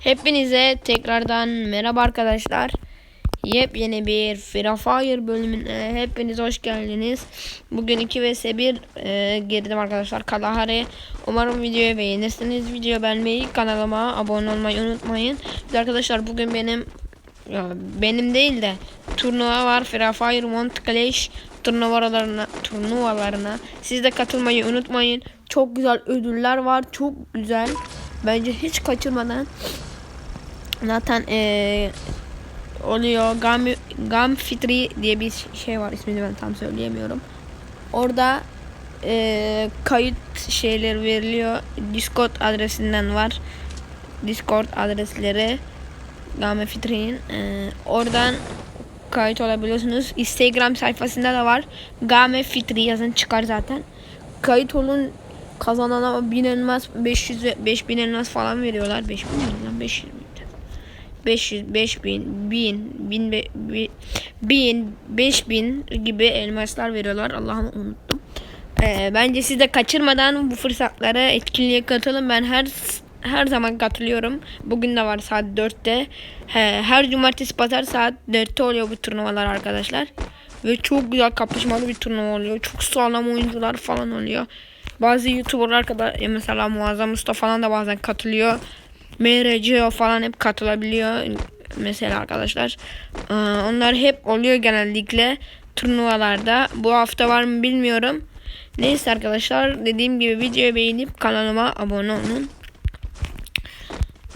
Hepinize tekrardan merhaba arkadaşlar. Yepyeni bir Free Fire bölümüne hepiniz hoş geldiniz. Bugün 2 vs 1 e, girdim arkadaşlar Kalahari. Umarım videoyu beğenirsiniz. Video beğenmeyi, kanalıma abone olmayı unutmayın. De arkadaşlar bugün benim ya, benim değil de turnuva var Free Fire Mont Clash turnuvalarına turnuvalarına siz de katılmayı unutmayın. Çok güzel ödüller var. Çok güzel. Bence hiç kaçırmadan zaten eee oluyor. Gam, Gam Fitri diye bir şey var. ismini ben tam söyleyemiyorum. Orada eee, kayıt şeyler veriliyor. Discord adresinden var. Discord adresleri Game Fitri'nin. Eee, oradan kayıt olabiliyorsunuz. Instagram sayfasında da var. Game Fitri yazın çıkar zaten. Kayıt olun kazanana 1000 elmas 500 ve 5000 elmas falan veriyorlar. 5000 mi lan 500 mi? 500 5000 1000 1000 be- bi- 1000 5000 gibi elmaslar veriyorlar. Allah'ım unuttum. Ee, bence siz de kaçırmadan bu fırsatlara etkinliğe katılın. Ben her her zaman katılıyorum. Bugün de var saat 4'te. He, her cumartesi pazar saat 4'te oluyor bu turnuvalar arkadaşlar. Ve çok güzel kapışmalı bir turnuva oluyor. Çok sağlam oyuncular falan oluyor. Bazı YouTuber'lar kadar e, mesela Muazzam Usta falan da bazen katılıyor. MRC falan hep katılabiliyor. Mesela arkadaşlar. Ee, Onlar hep oluyor genellikle turnuvalarda. Bu hafta var mı bilmiyorum. Neyse arkadaşlar dediğim gibi videoyu beğenip kanalıma abone olun.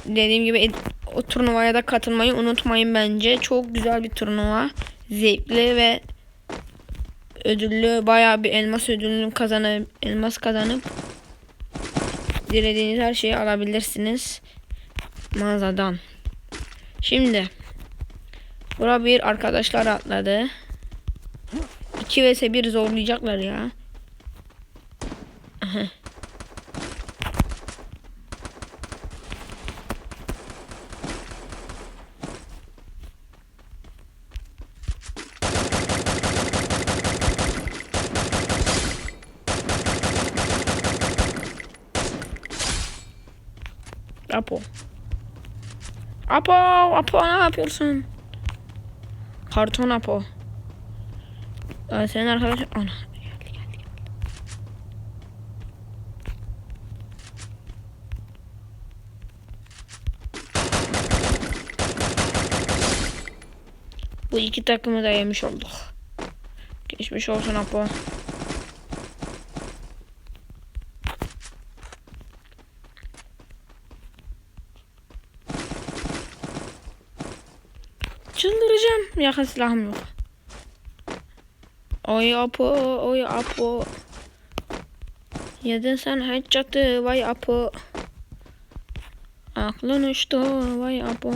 Dediğim gibi o turnuvaya da katılmayı unutmayın bence. Çok güzel bir turnuva. Zevkli ve ödüllü bayağı bir elmas ödülünü kazanıp elmas kazanıp dilediğiniz her şeyi alabilirsiniz mağazadan. Şimdi bura bir arkadaşlar atladı. 2 vs 1 zorlayacaklar ya. Aha. Apo. Apo, Apo ne yapıyorsun? Karton Apo. Ee, senin arkadaşın... Ana. Bu iki takımı da yemiş olduk. Geçmiş olsun Apo. Yakın silahım yok. Oy Apo, oy Apo. Yedin sen headshot'ı vay Apo. Aklın uçtu vay Apo.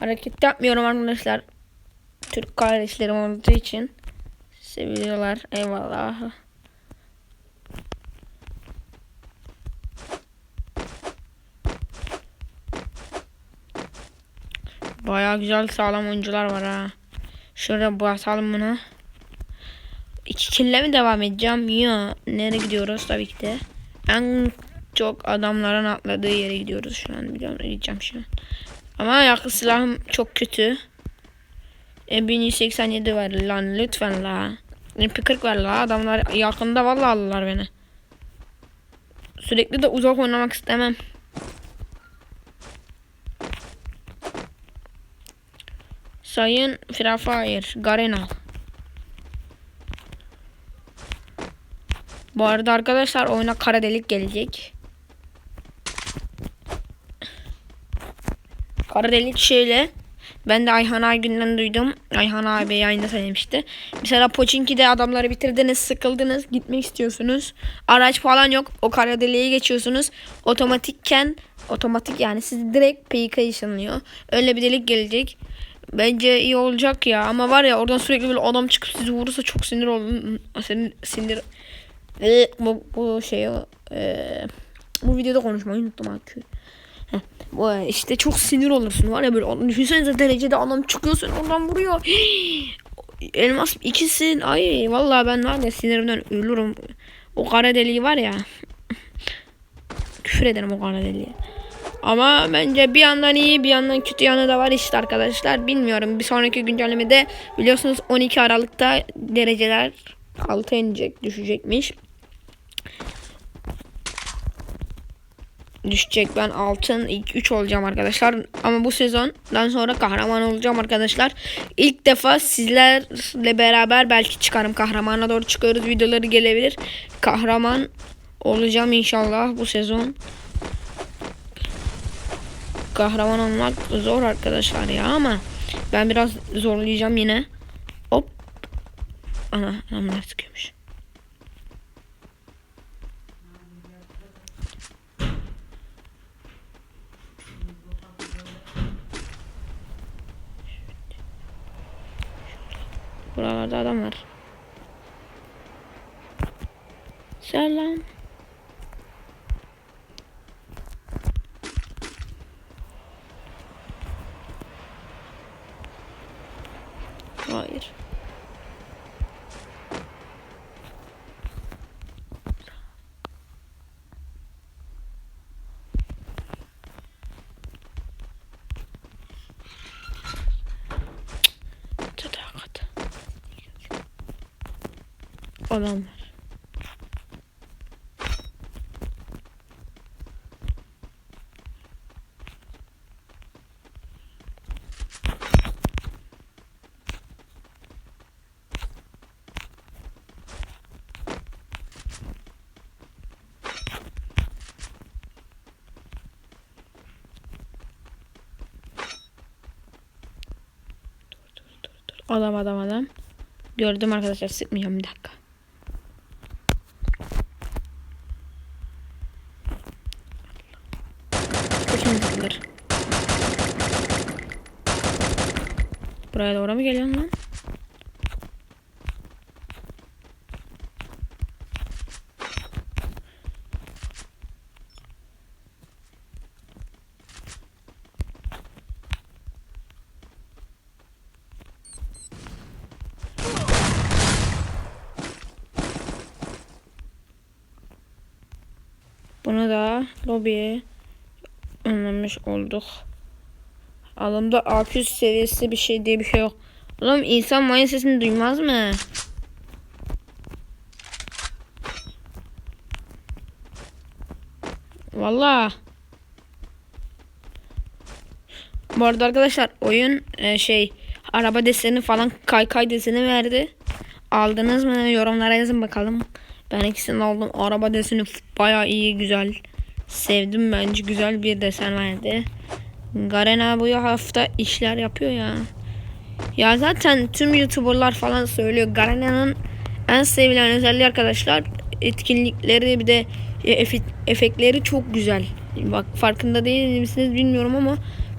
Hareket yapmıyorum arkadaşlar. Türk kardeşlerim olduğu için seviyorlar. Eyvallah. Bayağı güzel sağlam oyuncular var ha. Şurada basalım bunu. İki kille mi devam edeceğim? Ya nereye gidiyoruz tabii ki de. En çok adamların atladığı yere gidiyoruz şu an. Biliyorum gideceğim şu an. Ama yakın silahım çok kötü. E, 1187 var lan lütfen la. MP40 var la adamlar yakında vallahi alırlar beni. Sürekli de uzak oynamak istemem. Sayın Frafire Garena. Bu arada arkadaşlar oyuna kara delik gelecek. Kara delik şöyle. Ben de Ayhan Aygün'den duydum. Ayhan abi yayında söylemişti. Mesela Pochinki'de adamları bitirdiniz, sıkıldınız, gitmek istiyorsunuz. Araç falan yok. O kara deliğe geçiyorsunuz. Otomatikken, otomatik yani siz direkt PK ışınlıyor. Öyle bir delik gelecek. Bence iyi olacak ya. Ama var ya oradan sürekli böyle adam çıkıp sizi vurursa çok sinir olun. Senin sinir... Ee, bu, bu şey e, bu videoda konuşmayı unuttum akü. Heh, bu işte çok sinir olursun var ya böyle düşünsenize derecede adam çıkıyorsun oradan vuruyor. Elmas ikisin. Ay vallahi ben var ya sinirimden ölürüm. O kara deliği var ya. Küfür ederim o kara deliğe. Ama bence bir yandan iyi bir yandan kötü yanı da var işte arkadaşlar. Bilmiyorum bir sonraki güncellemede biliyorsunuz 12 Aralık'ta dereceler 6 inecek düşecekmiş. Düşecek ben altın ilk 3 olacağım arkadaşlar. Ama bu sezondan sonra kahraman olacağım arkadaşlar. İlk defa sizlerle beraber belki çıkarım kahramana doğru çıkıyoruz videoları gelebilir. Kahraman olacağım inşallah bu sezon kahraman olmak zor arkadaşlar ya ama ben biraz zorlayacağım yine. Hop. Ana adamlar sıkıyormuş. Buralarda adam var. Selam. Hayır. Adamlar. Adam adam adam. Gördüm arkadaşlar sıkmayacağım bir dakika. Buraya doğru mu geliyorsun lan? Bunu da lobiye önlemiş olduk. Alımda 600 seviyesi bir şey diye bir şey yok. Oğlum insan mayın sesini duymaz mı? Valla. Bu arada arkadaşlar oyun e, şey araba deseni falan kaykay deseni verdi. Aldınız mı? Yorumlara yazın bakalım. Ben ikisini aldım. Araba deseni baya iyi güzel. Sevdim bence güzel bir desen verdi. Garena bu hafta işler yapıyor ya. Ya zaten tüm youtuberlar falan söylüyor. Garena'nın en sevilen özelliği arkadaşlar etkinlikleri bir de efe- efektleri çok güzel. Bak farkında değil misiniz bilmiyorum ama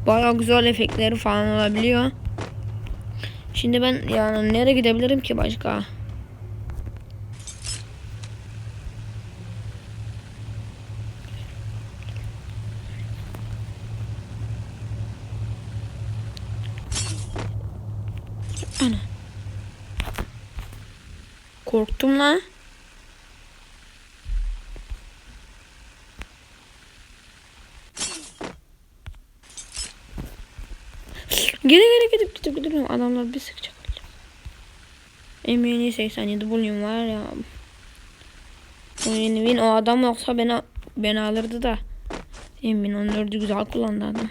bayağı güzel efektleri falan olabiliyor. Şimdi ben yani nereye gidebilirim ki başka? Ana. Lan. Geri geri gidip gidip gidiyorum. Adamlar bir sıkacak. Eminim 87 bulayım var ya. Yeni win o adam yoksa beni beni alırdı da. Emin 14'ü güzel kullandı adam.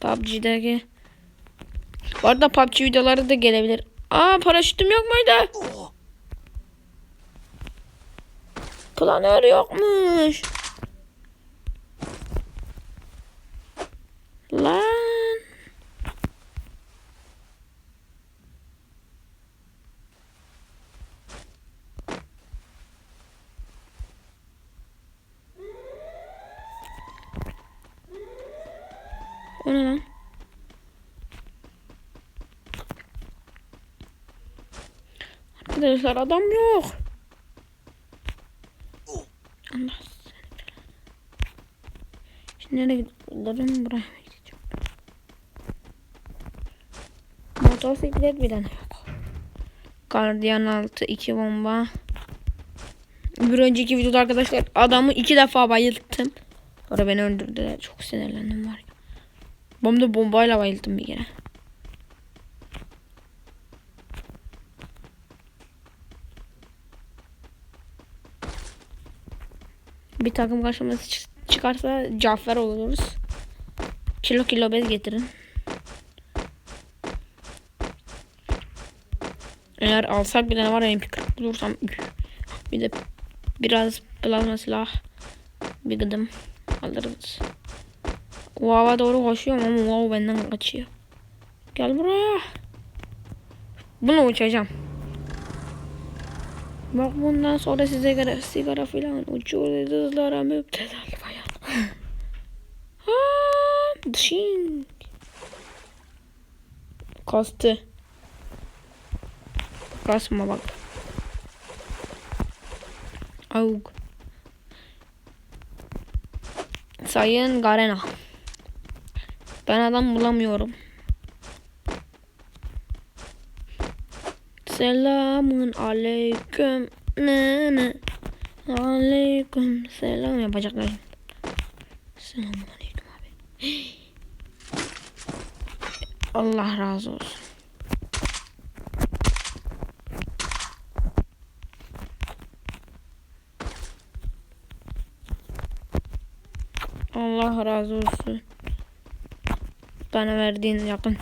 PUBG'deki Bu arada PUBG videoları da gelebilir. Aa paraşütüm yok muydu? Planör yokmuş. Lan. Ne lan? Arkadaşlar adam yok. Allah. Şimdi nereye gidiyorum? Buraya gideceğim? Motosiklet bile yok. Gardiyan altı iki bomba. Bir önceki videoda arkadaşlar adamı iki defa bayılttım. Sonra beni öldürdüler. Çok sinirlendim var ya. De bombayla bayılttım bir kere. Bir takım karşımıza çı- çıkarsa Cafer oluruz. Kilo kilo bez getirin. Eğer alsak bile ne var ya MP40 bulursam bir de biraz plazma silah bir gıdım alırız. Vava doğru koşuyorum ama Vav benden kaçıyor. Gel buraya. Bunu uçacağım. Bak bundan sonra size göre sigara filan uçuyor hızlara müptezel bayan. ha, dışın. Kastı. Kasma bak. Aug. Sayın Garena. Ben adam bulamıyorum. Selamun aleyküm. Ne ne. Aleyküm selam yapacaklar. Selamun aleyküm abi. Allah razı olsun. Allah razı olsun. Bana verdiğin yakın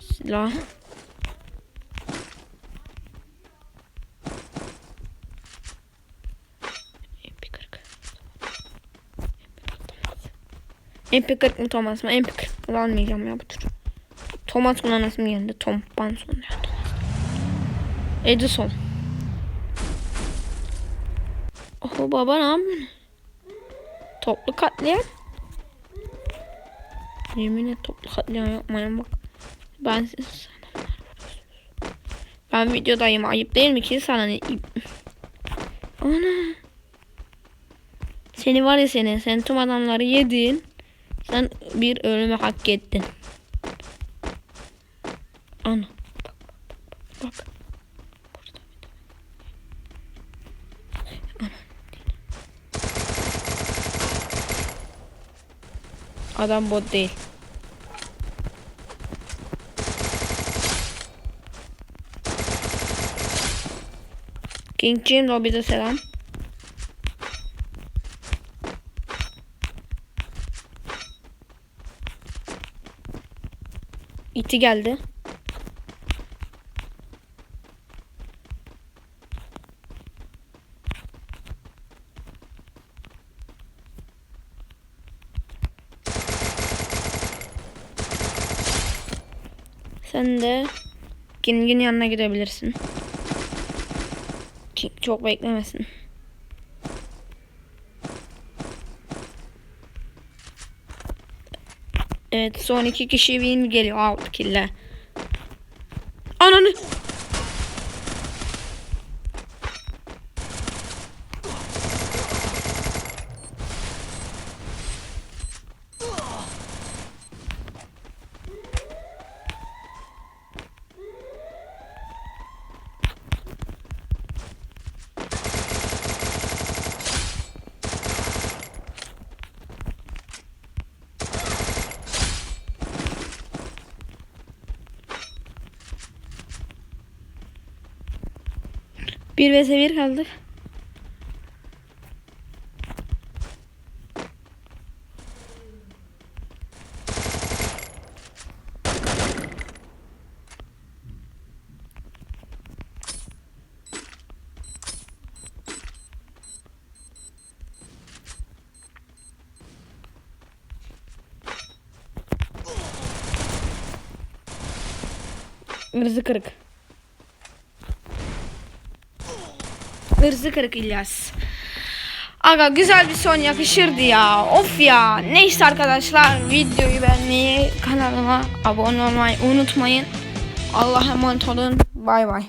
silah. MP40 mı Thomas mı? MP40 kullanmayacağım ya bu tür. Thomas kullanasım geldi. Tom Banson ya Thomas. Edison. Oho baba ne yapıyorsun? Toplu katliam. Yemin et toplu katliam yapmayın bak. Ben siz Ben videodayım ayıp değil mi ki sana ne Ana. Seni var ya seni. Sen tüm adamları yedin. Sen bir ölümü hak ettin. Ana. Bak bak bak. bak. Adam bot değil. King Jim lobide selam. İti geldi. Sen de King'in yanına gidebilirsin. Çok beklemesin. Evet son iki kişi win geliyor alt kille. 1 vs 1 kaldık. Rızı kırık. Hırzı kırık İlyas. Aga güzel bir son yakışırdı ya. Of ya. Neyse arkadaşlar videoyu beğenmeyi, kanalıma abone olmayı unutmayın. Allah'a emanet olun. Bay bay.